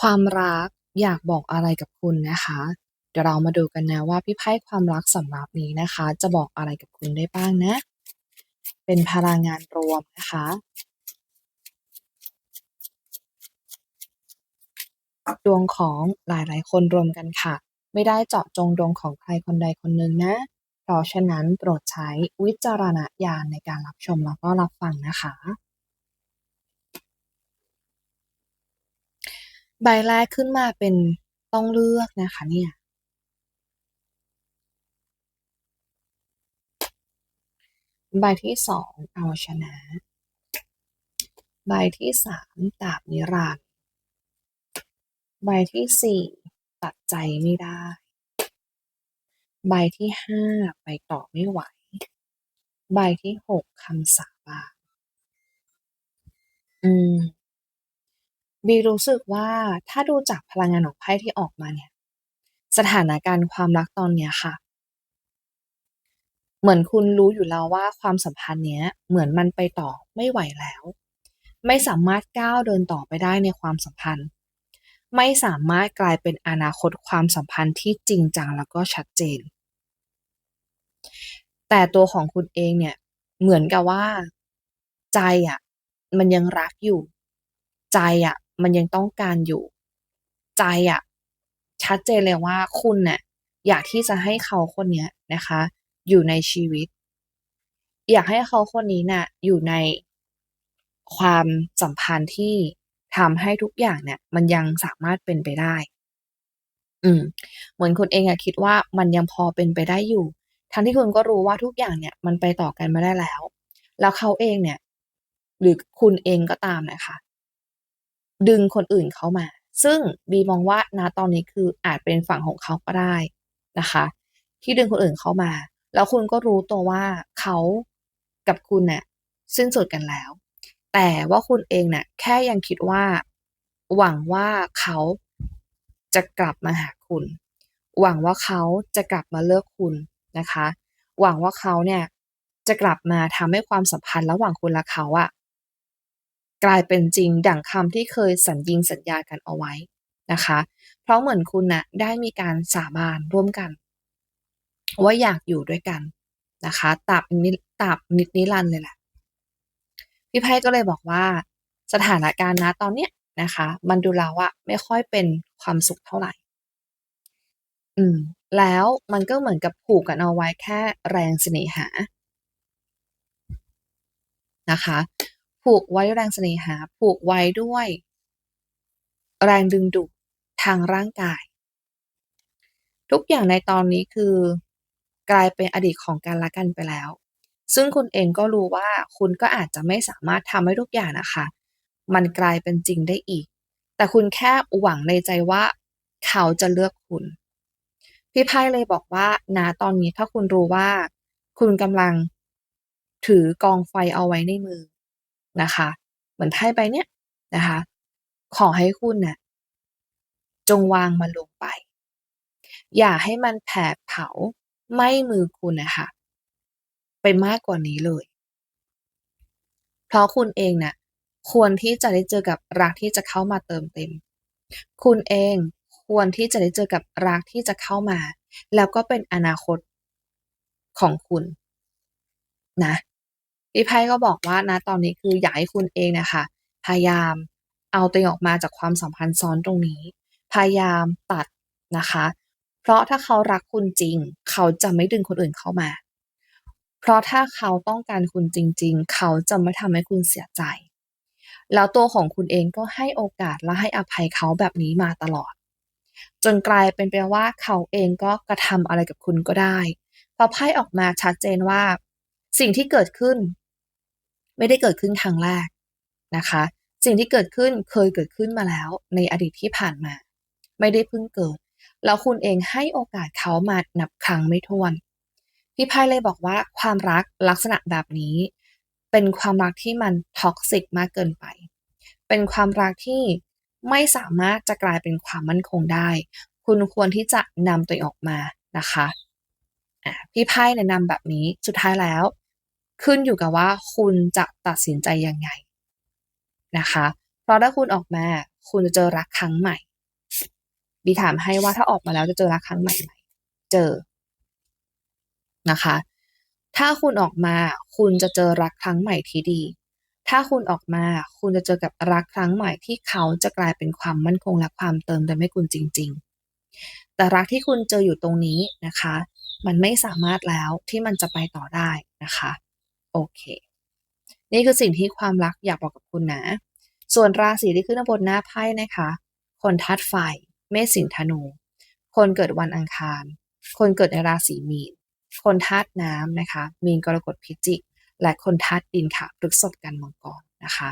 ความรักอยากบอกอะไรกับคุณนะคะ เดี๋ยวเรามาดูกันนะว่าพี่ไพ่ความรักสำหรับนี้นะคะ จะบอกอะไรกับคุณได้บ้างนะ เป็นพลังงานรวมนะคะดวงของหลายๆ คนรวมกันค่ะ ไม่ได้เจาะจงดวงของใครคนใดคนหนึ่งนะ เพราะฉะนั้นโปรดใช้วิจารณญาณในการรับชมแล้วก็รับฟังนะคะ ใบแรกขึ้นมาเป็นต้องเลือกนะคะเนี่ย ใบที่สองเอาชนะ ใบที่สามดาบนิรันดร์ใบที่สี่ตัดใจไม่ได้ ใบที่ห้าไปต่อไม่ไหว ใบที่หกคำสาบานอืม บีรู้สึกว่าถ้าดูจากพลังงานของไพ่ที่ออกมาเนี่ย สถานการณ์ความรักตอนเนี้ยค่ะ เหมือนคุณรู้อยู่แล้วว่าความสัมพันธ์เนี้ย เหมือนมันไปต่อไม่ไหวแล้ว ไม่สามารถก้าวเดินต่อไปได้ในความสัมพันธ์ ไม่สามารถกลายเป็นอนาคตความสัมพันธ์ที่จริงจังแล้วก็ชัดเจน แต่ตัวของคุณเองเนี่ย เหมือนกับว่า ใจอะมันยังรักอยู่ ใจอะ มันยังต้องการอยู่ ใจอะชัดเจนเลยว่าคุณเนี่ยอยากที่จะให้เขาคนเนี้ยนะคะ อยู่ในชีวิต อยากให้เขาคนนี้น่ะอยู่ในความสัมพันธ์ที่ทำให้ทุกอย่างเนี่ย มันยังสามารถเป็นไปได้ อืม เหมือนคุณเองอะคิดว่ามันยังพอเป็นไปได้อยู่ ทั้งที่คุณก็รู้ว่าทุกอย่างเนี่ย มันไปต่อกันไม่ได้แล้ว แล้วเขาเองเนี่ย หรือคุณเองก็ตามนะคะ ดึงคนอื่นเข้ามา ซึ่งบีมองว่าณตอนนี้คืออาจเป็นฝั่งของเขาก็ได้นะคะ ที่ดึงคนอื่นเข้ามา แล้วคุณก็รู้ตัวว่าเขากับคุณเนี่ยสิ้นสุดกันแล้ว แต่ว่าคุณเองเนี่ยแค่ยังคิดว่า หวังว่าเขาจะกลับมาหาคุณ หวังว่าเขาจะกลับมาเลิกคุณนะคะ หวังว่าเขาเนี่ยจะกลับมาทำให้ความสัมพันธ์ระหว่างคุณและเขาอะ กลายเป็นจริงดั่งคำที่เคยสัญญิงสัญญากันเอาไว้นะคะ เพราะเหมือนคุณน่ะได้มีการสาบานร่วมกัน ว่าอยากอยู่ด้วยกันนะคะตราบนิตราบนิดนิรันเลยแหละพี่ไพ่ก็เลยบอกว่าสถานการณ์นะตอนเนี้ยนะคะ มันดูแล้วอะไม่ค่อยเป็นความสุขเท่าไหร่ อืม แล้วมันก็เหมือนกับผูกกันเอาไว้แค่แรงเสน่หานะคะ ผูกไว้แรงเสน่หา ผูกไว้ด้วย แรงดึงดูดทางร่างกาย ทุกอย่างในตอนนี้คือกลายเป็นอดีตของกันและกันไปแล้ว ซึ่งคุณเองก็รู้ว่าคุณก็อาจจะไม่สามารถทำให้ทุกอย่างนะคะ มันกลายเป็นจริงได้อีก แต่คุณแค่หวังในใจว่า เขาจะเลือกคุณ พี่ไพ่เลยบอกว่าณตอนนี้ถ้าคุณรู้ว่า คุณกำลังถือกองไฟเอาไว้ในมือ นะคะ เหมือนไพ่ใบเนี้ยนะคะ ขอให้คุณน่ะจงวางมันลงไป อย่าให้มันแผดเผาไหม้มือคุณนะคะไปมากกว่านี้เลย เพราะคุณเองน่ะควรที่จะได้เจอกับรักที่จะเข้ามาเติมเต็ม คุณเองควรที่จะได้เจอกับรักที่จะเข้ามา แล้วก็เป็นอนาคตของคุณนะ พี่ไพ่ก็บอกว่านะตอนนี้คืออยากให้คุณเองนะคะพยายามเอาตัวเองออกมาจากความสัมพันธ์ซ้อนตรงนี้ พยายามตัดนะคะ เพราะถ้าเขารักคุณจริง เขาจะไม่ดึงคนอื่นเข้ามา เพราะถ้าเขาต้องการคุณจริง ๆ เขาจะไม่ทำให้คุณเสียใจ แล้วตัวของคุณเองก็ให้โอกาสและให้อภัยเขาแบบนี้มาตลอด จนกลายเป็นไปว่าเขาเองก็กระทำอะไรกับคุณก็ได้พอไพ่ออกมาชัดเจนว่า สิ่งที่เกิดขึ้น ไม่ได้เกิดขึ้นครั้งแรกนะคะ สิ่งที่เกิดขึ้นเคยเกิดขึ้นมาแล้วในอดีตที่ผ่านมา ไม่ได้เพิ่งเกิด แล้วคุณเองให้โอกาสเขามานับครั้งไม่ถ้วน พี่ไพ่เลยบอกว่าความรักลักษณะแบบนี้ เป็นความรักที่มันท็อกซิกมากเกินไป เป็นความรักที่ไม่สามารถจะกลายเป็นความมั่นคงได้ คุณควรที่จะนำตัวออกมานะคะอะพี่ไพ่แนะนำแบบนี้สุดท้ายแล้ว ขึ้นอยู่กับว่าคุณจะตัดสินใจยังไงนะคะ เพราะถ้าคุณออกมาคุณจะเจอรักครั้งใหม่บีถามให้ว่าถ้าออกมาแล้วจะเจอรักครั้งใหม่ไหมเจอนะคะ ถ้าคุณออกมาคุณจะเจอรักครั้งใหม่ที่ดี ถ้าคุณออกมาคุณจะเจอกับรักครั้งใหม่ที่เขาจะกลายเป็นความมั่นคงและความเติมเต็มให้คุณจริง ๆ แต่รักที่คุณเจออยู่ตรงนี้นะคะ มันไม่สามารถแล้วที่มันจะไปต่อได้นะคะ โอเค นี่คือสิ่งที่ความรักอยากบอกกับคุณนะ ส่วนราศีที่ขึ้นบนหน้าไพ่นะคะ คนธาตุไฟ เมษสิงธนู คนเกิดวันอังคาร คนเกิดในราศีมีน คนธาตุน้ำนะคะ มีนกรกฎพิจิก และคนธาตุดินค่ะพฤษภกันมังกรนะคะ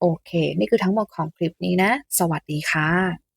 โอเค นี่คือทั้งหมดของคลิปนี้นะ สวัสดีค่ะ